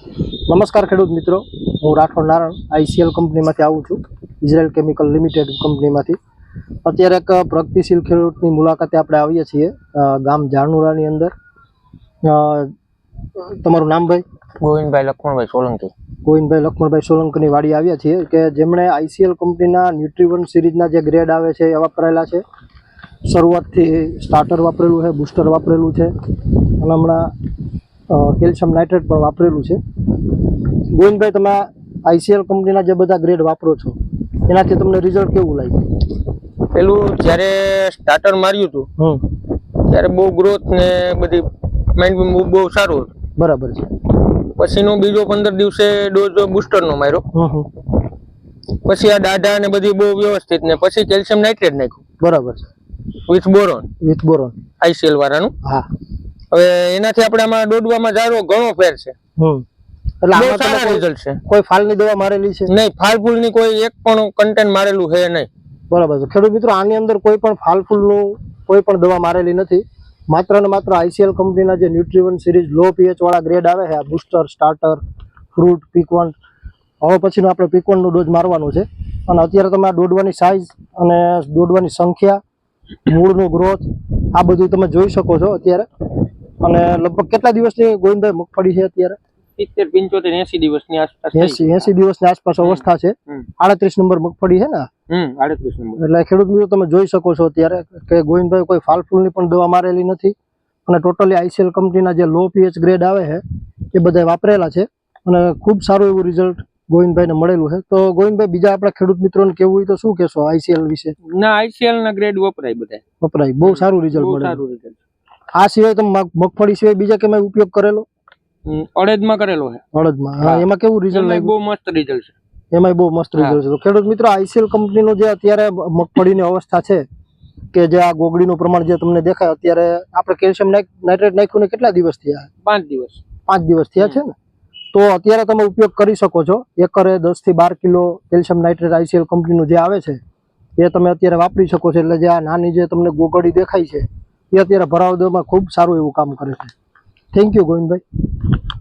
નમસ્કાર ખેડૂત મિત્રો. હું રાઠોડ નારાયણ આઈસીએલ કંપનીમાંથી આવું છું ઇઝરાયલ કેમિકલ લિમિટેડ કંપનીમાંથી. અત્યારે એક પ્રગતિશીલ ખેડૂતની મુલાકાતે આપણે આવીએ છીએ ગામ જાણુરાની અંદર. તમારું નામ ભાઈ? ગોવિંદભાઈ લક્ષ્મણભાઈ સોલંકી. ગોવિંદભાઈ લક્ષ્મણભાઈ સોલંકની વાડી આવ્યા છીએ કે જેમણે આઈસીએલ કંપનીના ન્યુટ્રીવન સિરીઝના જે ગ્રેડ આવે છે એ વાપરેલા છે. શરૂઆતથી સ્ટાર્ટર વાપરેલું છે બુસ્ટર વાપરેલું છે. અને હમણાં કેલ્શિયમ નાઇટ્રેટ પણ વાપરેલું છે. ગોવિંદભાઈ તમે આઈસીએલ કંપનીના જે બધા ગ્રેડ વાપરો છો એનાથી તમને રિઝલ્ટ કેવું લાગ્યું? પેલું જ્યારે સ્ટાર્ટર માર્યું હતું ત્યારે બહુ ગ્રોથ ને બધી માઇન્ડ બહુ સારું હતું. બરાબર છે. પછીનો બીજો પંદર દિવસે ડોઝ બુસ્ટરનો માર્યો. પછી આ દાઢા ને બધી બહુ વ્યવસ્થિત ને પછી કેલ્શિયમ નાઇટ્રેટ નાખ્યું. બરાબર છે. With boron with boron ICL વાળાનું. હા. હવે એનાથી આપણે આમાં દોડવામાં જારો ઘણો ફેર છે. હમ. એટલે આમાં સારા કોઈ- રિઝલ્ટ છે. કોઈ ફાલની દવા મારેલી છે? નહીં ફાલ ફૂલની કોઈ એક પણ કન્ટેન્ટ મારેલું છે નહીં. બરાબર છે. ખેડૂત મિત્રો આની અંદર કોઈ પણ ફાલ ફૂલનું કોઈ પણ દવા મારેલી નથી. માત્ર ને માત્ર આઈસીએલ કંપનીના જે ન્યુટ્રીવન સિરીઝ લો પીએચ વાળા ગ્રેડ આવે છે આ બુસ્ટર સ્ટાર્ટર ફ્રૂટ પીકવન. હવે પછીનું આપણે પીકવનનું ડોઝ મારવાનું છે. અને અત્યારે તમે આ દોડવાની સાઇઝ અને દોડવાની સંખ્યા મૂળનું ગ્રોથ આ બધું તમે જોઈ શકો છો અત્યારે. અને લગભગ કેટલા દિવસની ગોવિંદભાઈ મગફળી છે અત્યારે? સિત્તેર પંચોતેર એસી દિવસની આસપાસ. એસી એસી દિવસની આસપાસ અવસ્થા છે. આડત્રીસ નંબર મગફળી છે ને આડત્રીસ નંબર. એટલે ખેડૂત મિત્રો તમે જોઈ શકો છો અત્યારે કે ગોવિંદભાઈ કોઈ ફાલફૂલ ફૂલની પણ દવા મારેલી નથી. અને ટોટલી આઈસીએલ કંપનીના જે લો પીએચ ગ્રેડ આવે છે એ બધા વાપરેલા છે. અને ખૂબ સારું એવું રિઝલ્ટ ગોવિંદભાઈને મળેલું છે. તો ગોવિંદભાઈ બીજા આપણા ખેડૂત મિત્રોને કેવું હોય તો શું કહેશો આઈસીએલ વિશે? ના આઈસીએલ ના ગ્રેડ વપરાય બધા વપરાય. બહુ સારું રિઝલ્ટ મળે સારું રિઝલ્ટ. આ સિવાય મગ- મગફળી સિવાય બીજા કેમાં ઉપયોગ કરેલો? અડદમાં કરેલો છે. અડદમાં. હા. એમાં કેવું રિઝલ્ટ લાગ્યું? બહુ મસ્ત રિઝલ્ટ છે. એમાંય બહુ મસ્ત. રિઝલ્ટ છે. તો ખેડૂત મિત્રો આઈસીએલ કંપનીનું જે અત્યારે મગફળીની અવસ્થા છે કે જે આ ગોગડીનું પ્રમાણ જે તમને દેખાય અત્યારે આપણે કેલ્શિયમ નાઇટ્રેટ નાખ્યું ને કેટલા દિવસ થયા? પાંચ દિવસ. પાંચ દિવસ થયા છે ને? તો અત્યારે તમે ઉપયોગ કરી શકો છો. એકરે દસથી બાર કિલો કેલ્શિયમ નાઇટ્રેટ આઈસીએલ કંપનીનું જે આવે છે એ તમે અત્યારે વાપરી શકો છો. એટલે જે આ નાની જે તમને ગોગડી દેખાય છે એ અત્યારે ભરાવદોમાં ખૂબ સારું એવું કામ કરે છે. Thank you Govindbhai.